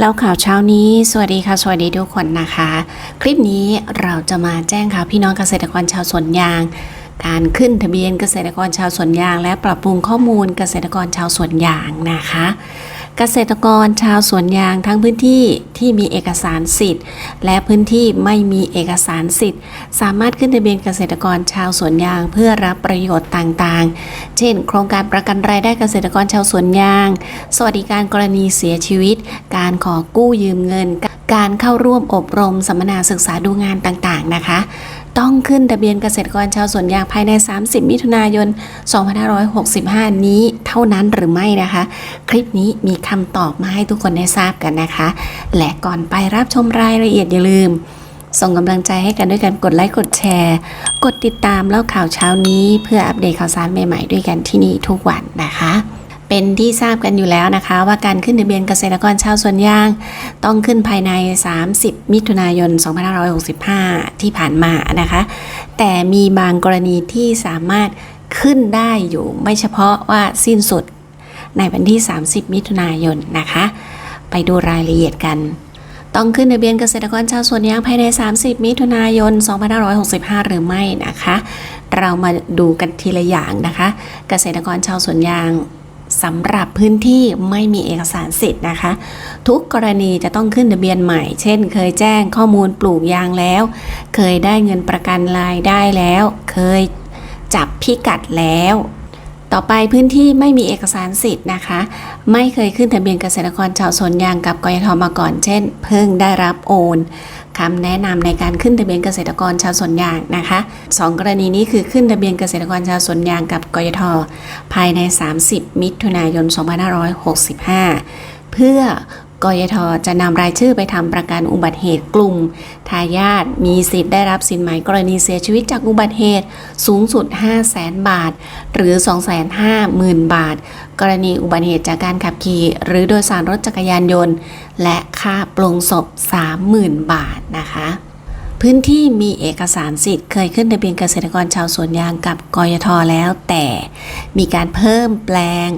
แล้วข่าวเช้านี้ สวัสดีค่ะ สวัสดีทุกคนนะคะ คลิปนี้เราจะมาแจ้งข่าวพี่น้องเกษตรกรชาวสวนยาง การขึ้นทะเบียนเกษตรกรชาวสวนยาง และปรับปรุงข้อมูลเกษตรกรชาวสวนยางนะคะ เกษตรกรชาวสวนยางทั้งพื้นที่ที่มีเอกสารสิทธิ์ และพื้นที่ไม่มีเอกสารสิทธิ์ สามารถขึ้นทะเบียนเกษตรกรชาวสวนยางเพื่อรับประโยชน์ต่างๆ เช่น โครงการประกันรายได้เกษตรกรชาวสวนยาง สวัสดิการกรณีเสียชีวิต การขอกู้ยืมเงิน การเข้าร่วมอบรมสัมมนาศึกษาดูงานต่างๆนะคะ ต้องขึ้นทะเบียนเกษตรกรชาวสวนยางภายใน 30 มิถุนายน 2565 นี้เท่านั้นหรือไม่นะคะ คลิปนี้มีคำตอบมาให้ทุกคนได้ทราบกันนะคะ และก่อนไปรับชมรายละเอียดอย่าลืม ส่งกำลังใจให้กันด้วยการกดไลค์กดแชร์ กดติดตามเล่าข่าวเช้านี้ เพื่ออัปเดตข่าวสารใหม่ๆด้วยกันที่นี่ทุกวันนะคะ เป็นที่ทราบกันอยู่แล้วนะคะ ว่าการขึ้นทะเบียนเกษตรกรชาวสวนยาง ต้องขึ้นภายใน 30 มิถุนายน 2565 ที่ผ่านมานะคะ แต่มีบางกรณีที่สามารถขึ้นได้อยู่ไม่เฉพาะว่าสิ้นสุดในวันที่ 30 มิถุนายนนะคะ ไปดูรายละเอียดกัน ต้องขึ้นทะเบียนเกษตรกรชาวสวนยางภายใน 30 มิถุนายน 2565 หรือไม่นะคะ เรามาดูกันทีละอย่างนะคะ เกษตรกรชาวสวนยาง สำหรับพื้นที่ไม่มีเอกสารสิทธิ์นะคะ ทุกกรณีจะต้องขึ้นทะเบียนใหม่ เช่น เคยแจ้งข้อมูลปลูกยางแล้ว เคยได้เงินประกันรายได้แล้ว เคยจับพิกัดแล้ว ต่อไปพื้นที่ไม่มีเอกสารสิทธิ์นะคะ ไม่เคยขึ้นทะเบียนเกษตรกรชาวสวนยางกับกยทมาก่อน เช่น เพิ่งได้รับโอนคำแนะนำในการขึ้นทะเบียนเกษตรกรชาวสวนยางนะคะสองกรณีนี้คือขึ้นทะเบียนเกษตรกรชาวสวนยางกับกยทภายใน 30 มิถุนายน 2565 เพื่อ กยทจะนำรายชื่อไปทำประกันอุบัติเหตุกลุ่ม ทายาทมีสิทธิ์ได้รับสินไหมกรณีเสียชีวิตจากอุบัติเหตุสูงสุด 5 0 0แสนบาท หรือ 250,000 บาท กรณีอุบัติเหตุจากการขับขี่ หรือโดยสารรถจักรยานยนต์ และค่าปลงศพ 30,000 บาทนะคะพื้นที่มีเอกสารสิทธิ์เคยขึ้นทะเบียนเกษตรกรชาวสวนยางกับกยทแล้ว แต่มีการเพิ่มแปลง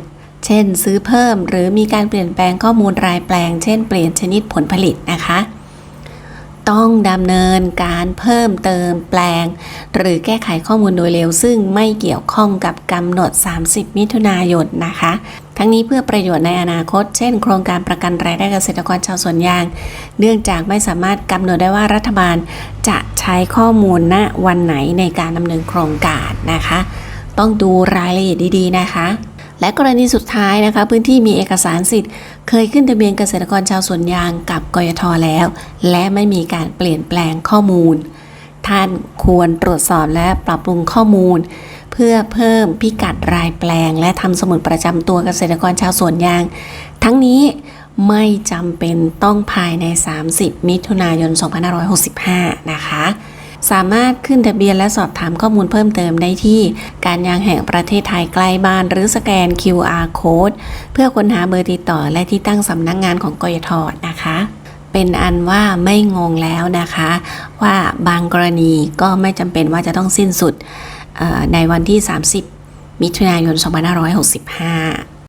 เช่น ซื้อเพิ่มหรือมีการเปลี่ยนแปลงข้อมูลรายแปลง เช่น เปลี่ยนชนิดผลผลิตนะคะ ต้องดำเนินการเพิ่มเติมแปลง หรือแก้ไขข้อมูลโดยเร็ว ซึ่งไม่เกี่ยวข้องกับกำหนด 30 มิถุนายนนะคะ ทั้งนี้เพื่อประโยชน์ในอนาคต เช่น โครงการประกันรายได้เกษตรกรชาวสวนยาง เนื่องจากไม่สามารถกำหนดได้ว่ารัฐบาลจะใช้ข้อมูลณวันไหนในการดำเนินโครงการนะคะ ต้องดูรายละเอียดดีๆนะคะ และกรณีสุดท้ายนะคะ พื้นที่มีเอกสารสิทธิ์ เคยขึ้นทะเบียนเกษตรกรชาวสวนยางกับกยทแล้ว และไม่มีการเปลี่ยนแปลงข้อมูล ท่านควรตรวจสอบและปรับปรุงข้อมูล เพื่อเพิ่มพิกัดรายแปลง และทำสมุดประจำตัวเกษตรกรชาวสวนยาง ทั้งนี้ไม่จำเป็นต้องภายใน 30 มิถุนายน 2565 นะคะ สามารถขึ้นทะเบียนและสอบถามข้อมูลเพิ่มเติมได้ที่ การยางแห่งประเทศไทยใกล้บ้าน หรือสแกน QR code เพื่อค้นหาเบอร์ติดต่อและที่ตั้งสำนักงงานของกยทนะคะเป็นอันว่าไม่งงแล้วนะคะ ว่าบางกรณีก็ไม่จำเป็นว่าจะต้องสิ้นสุดในวันที่ 30 มิถุนายน 2565